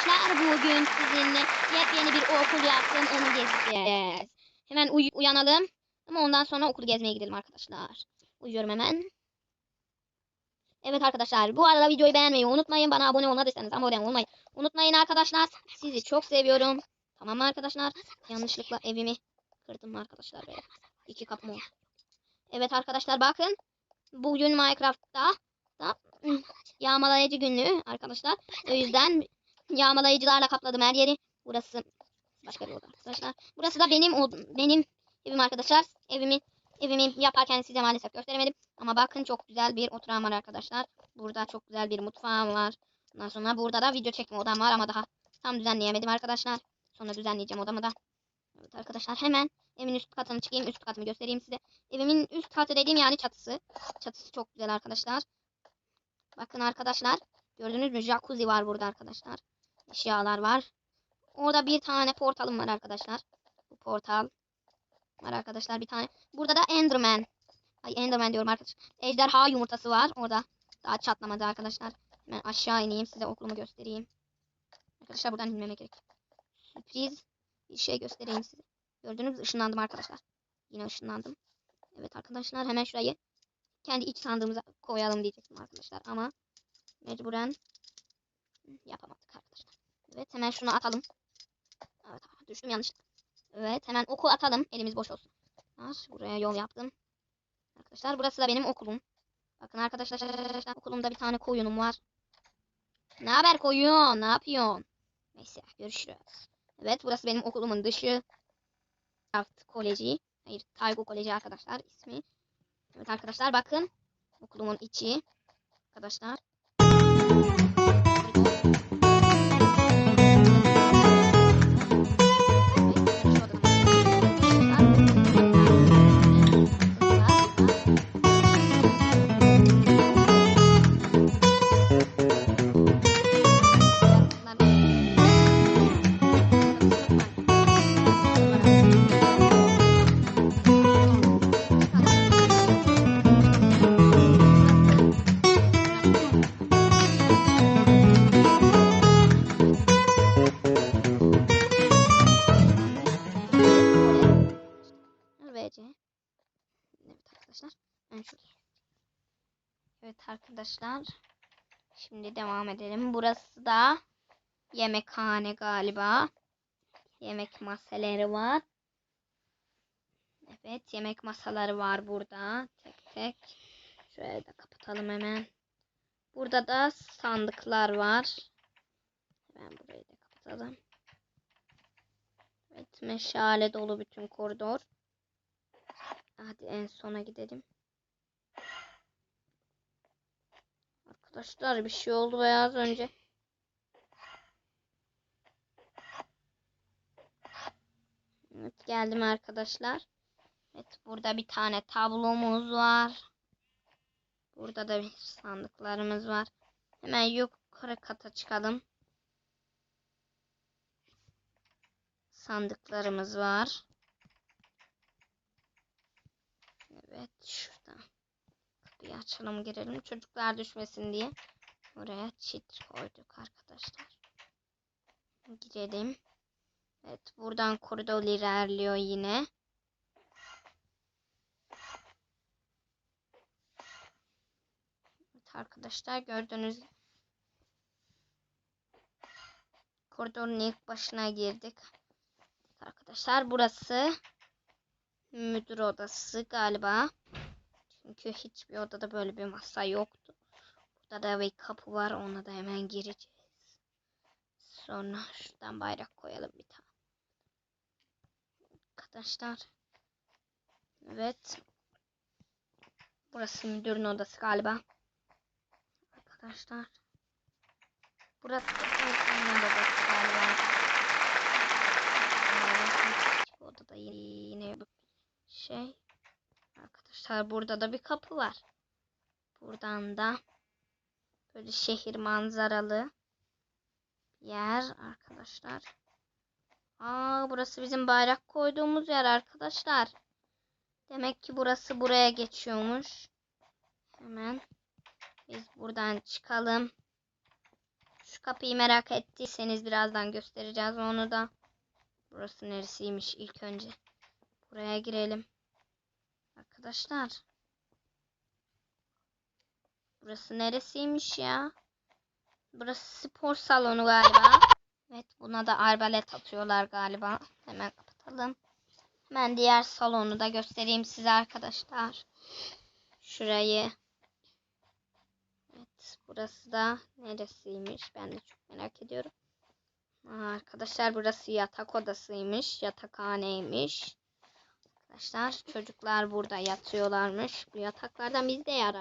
arkadaşlar bugün sizinle yepyeni bir okul yaptım onu gezeceğiz. Hemen uy- uyanalım ama ondan sonra okulu gezmeye gidelim arkadaşlar. Uyuyorum hemen. Evet arkadaşlar bu arada videoyu beğenmeyi unutmayın. Bana abone olmadıysanız abone olmayı unutmayın arkadaşlar. Sizi çok seviyorum. Tamam mı arkadaşlar? Yanlışlıkla evimi kırdım arkadaşlar böyle. İki kapım oldu. Evet arkadaşlar bakın. Bugün Minecraft'ta da yağmalayıcı günlüğü arkadaşlar. O yüzden yağmalayıcılarla kapladım her yeri. Burası başka bir oda arkadaşlar. Burası da benim od- benim evim arkadaşlar. Evimi evimi yaparken size maalesef gösteremedim. Ama bakın çok güzel bir oturağım var arkadaşlar. Burada çok güzel bir mutfağım var. Ondan sonra burada da video çekme odam var ama daha tam düzenleyemedim arkadaşlar. Sonra düzenleyeceğim odamı da. Evet arkadaşlar hemen evimin üst katını çıkayım. Üst katımı göstereyim size. Evimin üst katı dediğim yani çatısı. Çatısı çok güzel arkadaşlar. Bakın arkadaşlar. Gördünüz mü? Jacuzzi var burada arkadaşlar. Eşyalar var. Orada bir tane portalım var arkadaşlar. Bu portal var arkadaşlar bir tane. Burada da Enderman. Ay Enderman diyorum arkadaşlar. Ejderha yumurtası var. Orada daha çatlamadı arkadaşlar. Hemen aşağı ineyim size okulumu göstereyim. Arkadaşlar buradan inmemek gerek. Sürpriz bir şey göstereyim size. Gördünüz mü? Işınlandım arkadaşlar. Yine ışınlandım. Evet arkadaşlar hemen şurayı kendi iç sandığımıza koyalım diyecektim arkadaşlar ama mecburen yapamadık arkadaşlar. Evet hemen şunu atalım. Evet düştüm yanlışlıkla. Evet hemen oku atalım. Elimiz boş olsun. Buraya yol yaptım. Arkadaşlar burası da benim okulum. Bakın arkadaşlar okulumda bir tane koyunum var. Ne haber koyun? Ne yapıyorsun? Neyse görüşürüz. Evet burası benim okulumun dışı. Craft Koleji. Hayır Taygo Koleji arkadaşlar ismi. Evet arkadaşlar bakın. Okulumun içi. Arkadaşlar. Evet arkadaşlar. Şimdi devam edelim. Burası da yemekhane galiba. Yemek masaları var. Evet yemek masaları var burada. Tek tek. Şöyle de kapatalım hemen. Burada da sandıklar var. Ben burayı da kapatalım. Evet meşale dolu bütün koridor. Hadi en sona gidelim. Arkadaşlar bir şey oldu veya az önce. Evet geldim arkadaşlar. Evet burada bir tane tablomuz var. Burada da bir sandıklarımız var. Hemen yukarı kata çıkalım. Sandıklarımız var. Evet şuradan kapıyı açalım girelim. Çocuklar düşmesin diye oraya çit koyduk arkadaşlar. Girelim. Evet buradan koridor ilerliyor yine. Evet arkadaşlar gördüğünüz koridorun ilk başına girdik. Arkadaşlar burası müdür odası galiba. Çünkü hiçbir odada böyle bir masa yoktu. Burada da bir kapı var. Ona da hemen gireceğiz. Sonra şuradan bayrak koyalım bir tane. Arkadaşlar. Evet. Burası müdürün odası galiba. Arkadaşlar. Burası öğretmenin odası galiba. Bu odada yine şey arkadaşlar burada da bir kapı var. Buradan da böyle şehir manzaralı yer arkadaşlar. Aa burası bizim bayrak koyduğumuz yer arkadaşlar. Demek ki burası buraya geçiyormuş. Hemen biz buradan çıkalım. Şu kapıyı merak ettiyseniz birazdan göstereceğiz onu da. Burası neresiymiş ilk önce. Buraya girelim. Arkadaşlar. Burası neresiymiş ya? Burası spor salonu galiba. Evet buna da arbalet atıyorlar galiba. Hemen kapatalım. Hemen diğer salonu da göstereyim size arkadaşlar. Şurayı. Evet burası da neresiymiş ben de çok merak ediyorum. Aa, arkadaşlar burası yatak odasıymış. Yatakhaneymiş. Arkadaşlar çocuklar burada yatıyorlarmış. Bu yataklardan biz de yarar.